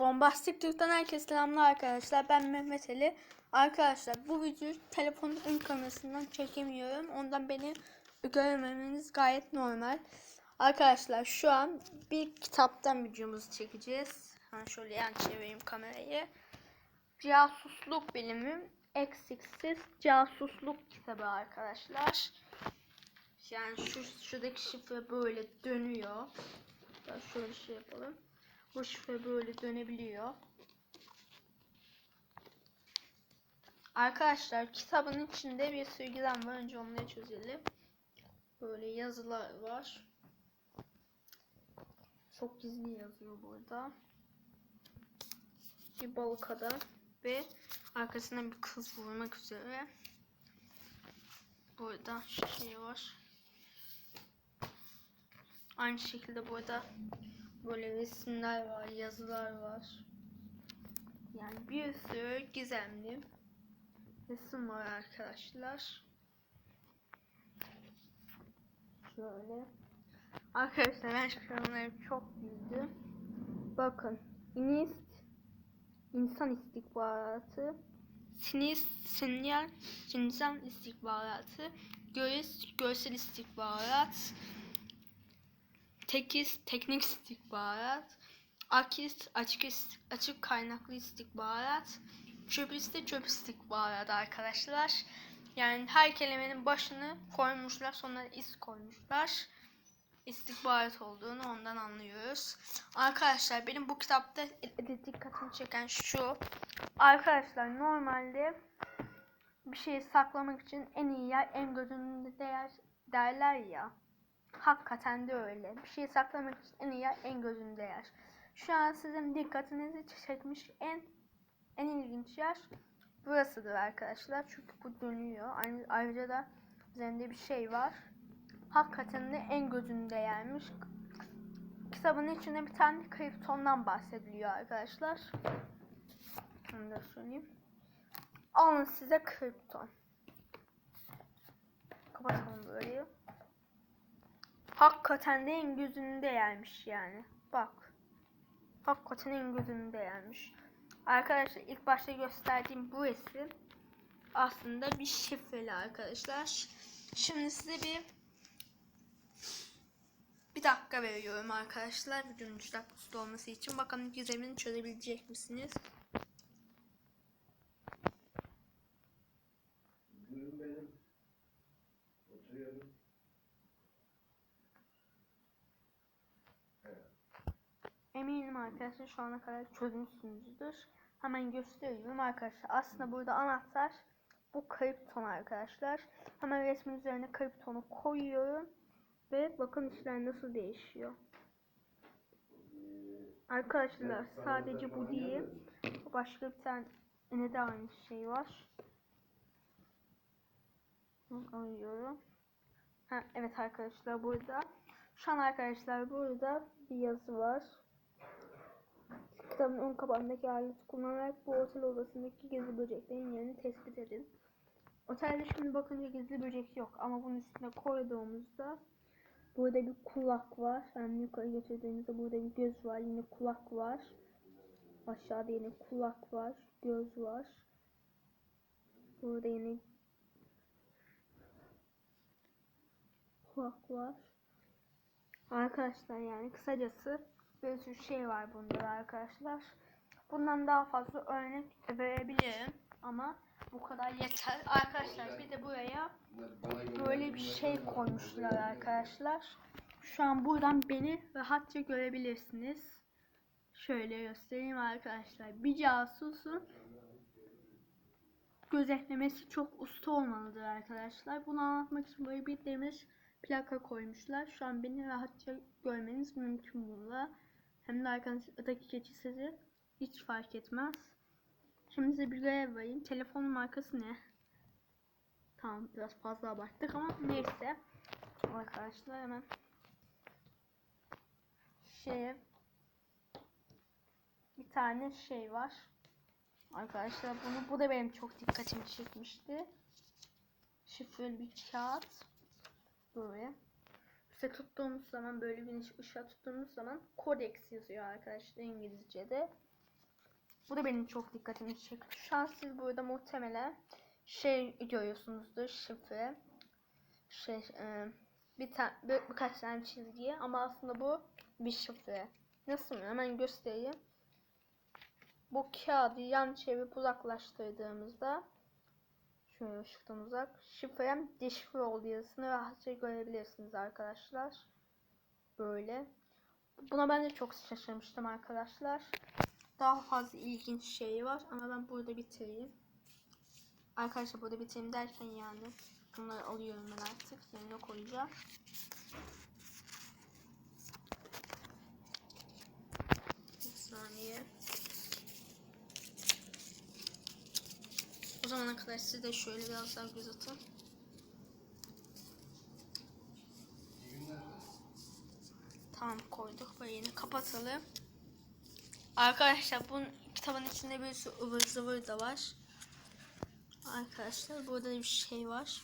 Bombastik Türk'ten herkese selamlar arkadaşlar. Ben Mehmet Ali. Arkadaşlar bu videoyu telefonun ön kamerasından çekemiyorum. Ondan beni görmemeniz gayet normal. Arkadaşlar şu an bir kitaptan videomuzu çekeceğiz. Ha şöyle yan çevireyim kamerayı. Casusluk bilimi eksiksiz casusluk kitabı arkadaşlar. Yani şu şuradaki şifre böyle dönüyor. Şöyle şey yapalım. Bu şifre böyle dönebiliyor. Arkadaşlar kitabın içinde bir sürü gizem var. Önce onları çözelim. Böyle yazılar var. Çok gizli yazıyor burada. Bir balık adam ve arkasından bir kız vurmak üzere. Burada şey var. Aynı şekilde burada böyle resimler var, yazılar var. Yani bir sürü gizemli resim var arkadaşlar. Şöyle. Arkadaşlar ben şunları çok güldüm. Bakın. İnist insan istihbaratı Sinist, sinyal, insan istihbaratı, göğüs, görsel istihbarat, tekis, teknik istihbarat, akis, açık, açık kaynaklı istihbarat, çöp de çöp istihbarat arkadaşlar. Yani her kelimenin başını koymuşlar, sonra is koymuşlar. İstihbarat olduğunu ondan anlıyoruz. Arkadaşlar benim bu kitapta dikkatimi çeken şu. Arkadaşlar normalde bir şeyi saklamak için en iyi yer en gözünde değer derler ya. Hakikaten de öyle. Bir şeyi saklamak için en iyi en gözünde yer. Şu an sizin dikkatinizi çekmiş en en ilginç yer burasıdır arkadaşlar. Çünkü bu dönüyor. Aynı, ayrıca da üzerinde bir şey var. Hakikaten de en gözünde yermiş. Kitabın içinde bir tane kriptondan bahsediliyor arkadaşlar. Onu da söyleyeyim. Alın size kripton. Kapatalım böyle. Hakikaten de en gözünde yermiş yani. Bak. Hakikaten en gözünde yermiş. Arkadaşlar ilk başta gösterdiğim bu resim aslında bir şifreli arkadaşlar. Şimdi size bir bir dakika veriyorum arkadaşlar. Videonun 3 dakikası olması için. Bakalım gizemini çözebilecek misiniz? Buyurun benim. Oturuyorum. Eminim arkadaşlar şu ana kadar çözmüşsünüzdür. Hemen gösteriyorum arkadaşlar. Aslında burada anahtar bu kripton arkadaşlar. Hemen resmin üzerine kriptonu koyuyorum. Ve bakın işler nasıl değişiyor. Arkadaşlar sadece bu değil. Başka bir tane ne de aynı şey var. Alıyorum. Ha, evet arkadaşlar burada. Şu an arkadaşlar burada bir yazı var. Kitabın ön kapağındaki aleti kullanarak bu otel odasındaki gizli böceklerin yerini tespit edin. Otelde şimdi bakınca gizli böcek yok ama bunun üstüne koyduğumuzda burada bir kulak var. Yani yukarı götürdüğümüzde burada bir göz var. Yine kulak var. Aşağıda yine kulak var. Göz var. Burada yine kulak var. Arkadaşlar yani kısacası bir sürü şey var bunda da arkadaşlar. Bundan daha fazla örnek verebilirim ama bu kadar yeter. Arkadaşlar bir de buraya böyle bir şey koymuşlar arkadaşlar. Şu an buradan beni rahatça görebilirsiniz. Şöyle göstereyim arkadaşlar. Bir casusun gözetlemesi çok usta olmalıdır arkadaşlar. Bunu anlatmak için böyle bir demir plaka koymuşlar. Şu an beni rahatça görmeniz mümkün bununla. Hem de arkanızdaki keçi sizi hiç fark etmez. Şimdi size bir görev vereyim. Telefonun markası ne? Tamam biraz fazla abarttık ama neyse. Arkadaşlar hemen şeye bir tane şey var. Arkadaşlar bunu bu da benim çok dikkatimi çekmişti. Şifreli bir kağıt. Böyle. İşte tuttuğumuz zaman böyle güneş ışığa tuttuğumuz zaman Codex yazıyor arkadaşlar İngilizce'de. Bu da benim çok dikkatimi çekti. Şu an siz burada muhtemelen şey görüyorsunuzdur şifre. Şey, e, bir tane bir, birkaç tane çizgi ama aslında bu bir şifre. Nasıl mı? Hemen göstereyim. Bu kağıdı yan çevirip uzaklaştırdığımızda şöyle ışıktan uzak şifrem deşifre olduğu yazısını rahatça görebilirsiniz arkadaşlar. Böyle. Buna ben de çok şaşırmıştım arkadaşlar. Daha fazla ilginç şey var ama ben burada bitireyim. Arkadaşlar burada bitireyim derken yani bunları alıyorum ben artık. Yerine koyacağım. Bir saniye. O zamana kadar siz de şöyle biraz daha göz atın. Tamam koyduk ve yine kapatalım. Arkadaşlar bunun kitabın içinde bir sürü ıvır zıvır da var. Arkadaşlar burada da bir şey var.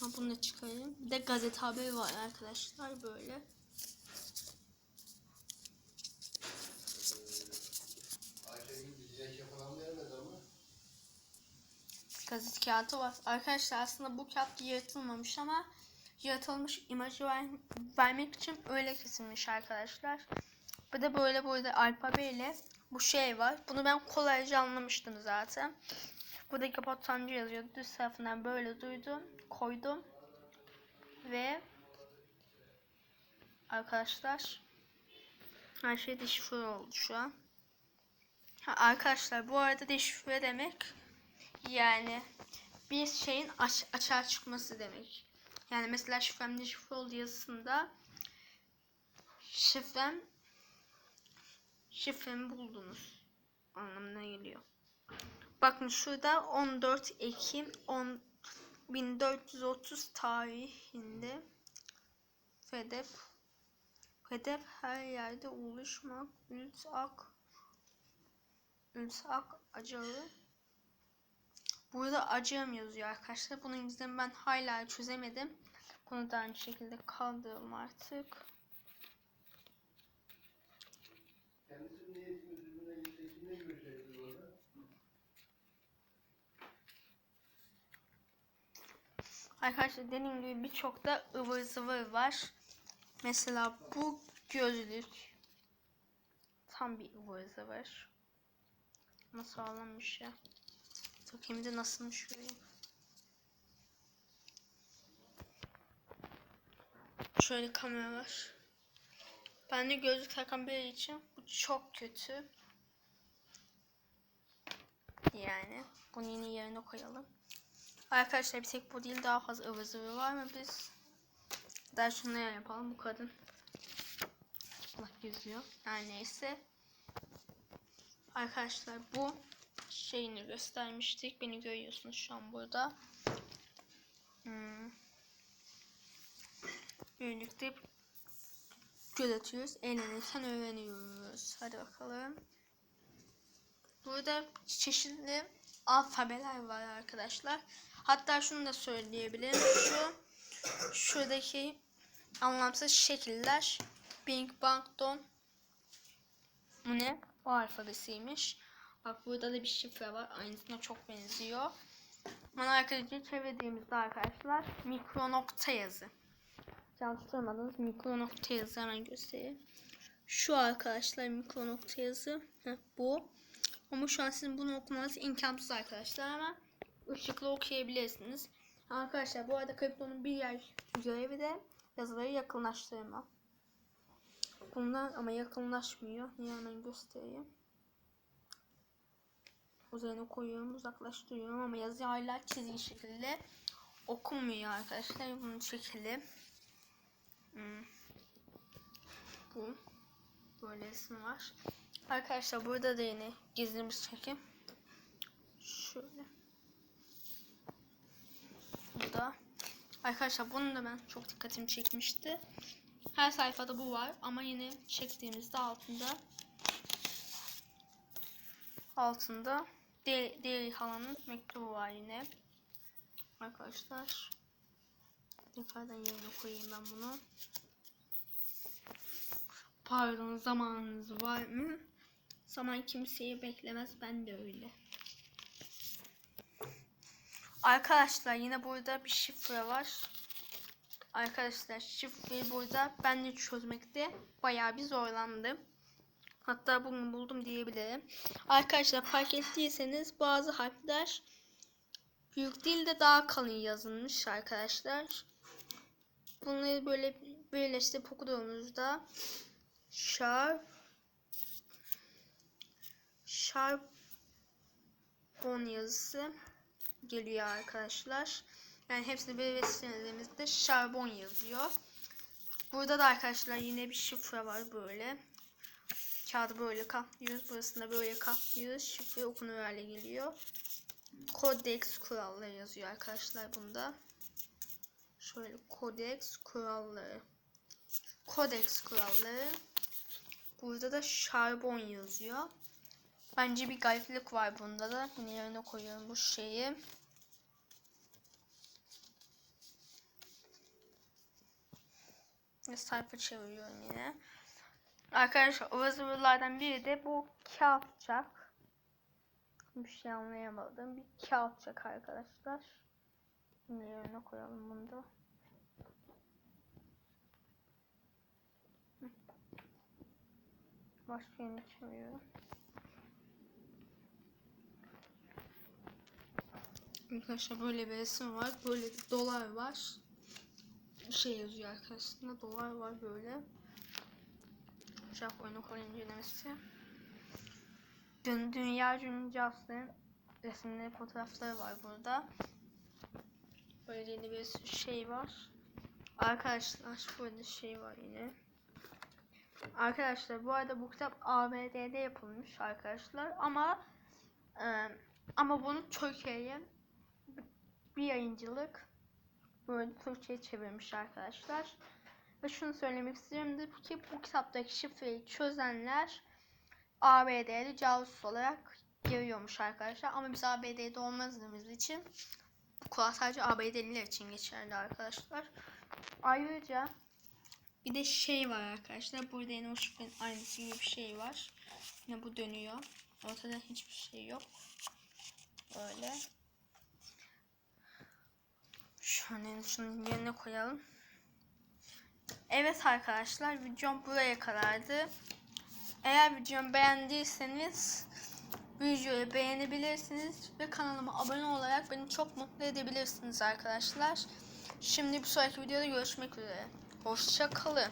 Ha, bunu da çıkarayım. Bir de gazete haberi var arkadaşlar böyle. Gazete kağıdı var. Arkadaşlar aslında bu kağıt yırtılmamış ama yırtılmış imajı ver- vermek için öyle kesilmiş arkadaşlar. Bir de böyle burada alfabeyle bu şey var. Bunu ben kolayca anlamıştım zaten. Buradaki kapatancı yazıyor. Düz tarafından böyle duydum, koydum. Ve arkadaşlar her şey deşifre oldu şu an. Ha, arkadaşlar bu arada deşifre demek yani bir şeyin aç, açığa çıkması demek. Yani mesela şifrem deşifre oldu yazısında şifrem şifremi buldunuz anlamına geliyor. Bakın şurada 14 Ekim 10 1430 tarihinde Fedep Fedep her yerde oluşmak Ülsak Ülsak acağı Burada acım yazıyor arkadaşlar. Bunun yüzden ben hala çözemedim. Bunu da aynı şekilde kaldıralım artık. Arkadaşlar dediğim gibi birçok da ıvır zıvır var. Mesela bu gözlük tam bir ıvır zıvır. Ama sağlammış ya. Bakayım da nasılmış şöyle. Şöyle kamera var. Ben de gözlük takan biri için bu çok kötü. Yani bunu yine yerine koyalım. Arkadaşlar bir tek bu değil daha fazla ıvır zıvır var mı biz? Daha şunu yapalım bu kadın. Allah yüzüyor. Her neyse. Arkadaşlar bu şeyini göstermiştik. Beni görüyorsunuz şu an burada. Hmm. Birlikte göz atıyoruz. Eğlenirken öğreniyoruz. Hadi bakalım. Burada çeşitli alfabeler var arkadaşlar. Hatta şunu da söyleyebilirim. Şu şuradaki anlamsız şekiller Bing Bang Don bu ne? O alfabesiymiş. Bak burada da bir şifre var. Aynısına çok benziyor. Bana arkadaşlar çevirdiğimizde arkadaşlar mikro nokta yazı. Çalıştırmadınız mikro nokta yazı hemen göstereyim. Şu arkadaşlar mikro nokta yazı. Heh, bu. Ama şu an sizin bunu okumanız imkansız arkadaşlar ama ışıkla okuyabilirsiniz. Arkadaşlar bu arada kriptonun bir yer görevi de yazıları yakınlaştırma. Bunlar ama yakınlaşmıyor. Niye hemen göstereyim. Üzerine koyuyorum, uzaklaştırıyorum ama yazı hala çizgi şekilde okunmuyor arkadaşlar. Bunun şekli. Hmm. Bu. Böyle resim var. Arkadaşlar burada da yine gizlimiz çekim. Şöyle. Burada. Arkadaşlar bunu da ben çok dikkatimi çekmişti. Her sayfada bu var ama yine çektiğimizde altında altında diğer halanın mektubu var yine. Arkadaşlar yukarıdan yerine koyayım ben bunu. Pardon zamanınız var mı? Zaman kimseyi beklemez. Ben de öyle. Arkadaşlar yine burada bir şifre var. Arkadaşlar şifreyi burada ben de çözmekte bayağı bir zorlandım. Hatta bugün buldum diyebilirim. Arkadaşlar fark ettiyseniz bazı harfler büyük değil de daha kalın yazılmış arkadaşlar. Bunları böyle birleştirip okuduğumuzda sharp sharp 10 yazısı geliyor arkadaşlar. Yani hepsini birleştirdiğimizde şarbon yazıyor. Burada da arkadaşlar yine bir şifre var böyle. Kağıdı böyle katlıyoruz. Burasında böyle katlıyoruz. Şifre okunur hale geliyor. Codex kuralları yazıyor arkadaşlar bunda. Şöyle Codex kuralları. Codex kuralları. Burada da şarbon yazıyor. Bence bir gariplik var bunda da. Yine yerine koyuyorum bu şeyi. Ve sayfa çeviriyorum yine. Arkadaşlar o yazılardan biri de bu kağıtçak. Bir şey anlayamadım. Bir kağıtçak arkadaşlar. Yine yerine koyalım bunu da. Başka yerine çeviriyorum. Arkadaşlar böyle bir resim var. Böyle bir dolar var. Bir şey yazıyor arkasında. Dolar var böyle. Japonya konu incelemesi. Dün Dünya Cüncası resimleri, fotoğrafları var burada. Böyle yeni bir şey var. Arkadaşlar burada şey var yine. Arkadaşlar bu arada bu kitap ABD'de yapılmış arkadaşlar ama e, ama bunu Türkiye'ye bir yayıncılık böyle Türkçe'ye çevirmiş arkadaşlar. Ve şunu söylemek istiyorum ki bu kitaptaki şifreyi çözenler ABD'li casus olarak giriyormuş arkadaşlar. Ama biz ABD'de olmadığımız için bu kural sadece ABD'liler için geçerli arkadaşlar. Ayrıca bir de şey var arkadaşlar. Burada yine o şifrenin aynısı gibi bir şey var. Yine bu dönüyor. Ortada hiçbir şey yok. Böyle. Şöyle şunu yerine koyalım. Evet arkadaşlar videom buraya kadardı. Eğer videomu beğendiyseniz videoyu beğenebilirsiniz ve kanalıma abone olarak beni çok mutlu edebilirsiniz arkadaşlar. Şimdi bir sonraki videoda görüşmek üzere. Hoşça kalın.